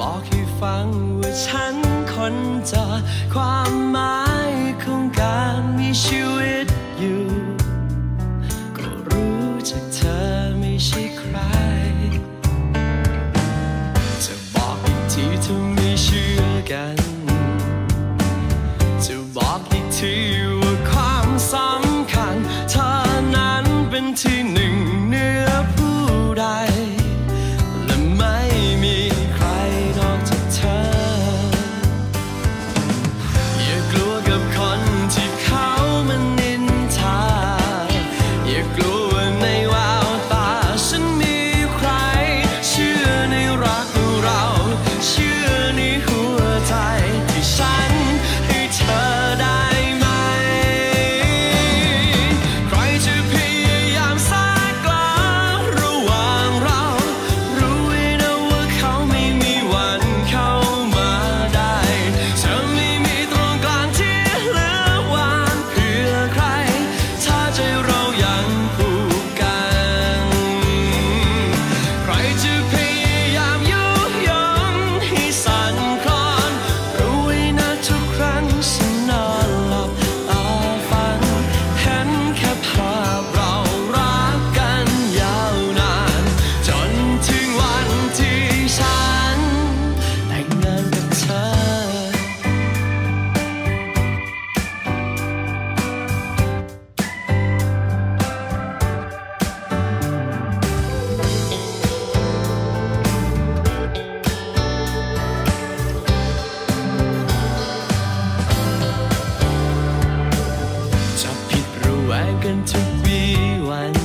บอกให้ฟังว่าฉันคนจะความหมายของการมีชีวิต 爱跟 to be one.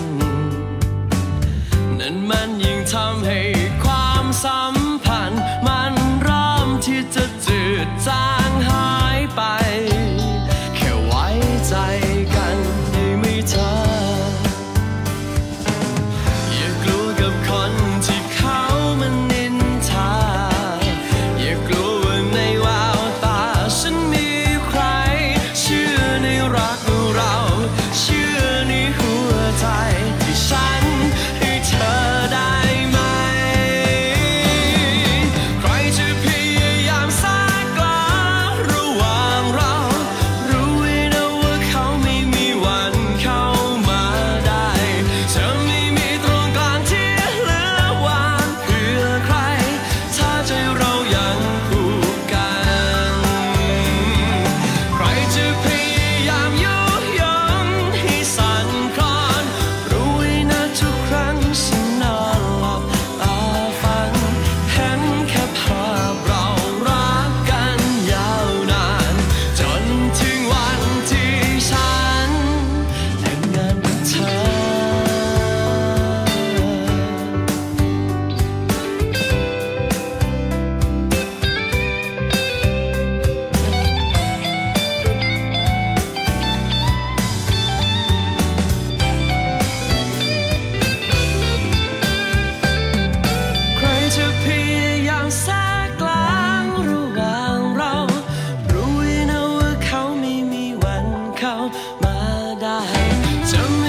die. Tell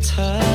touch.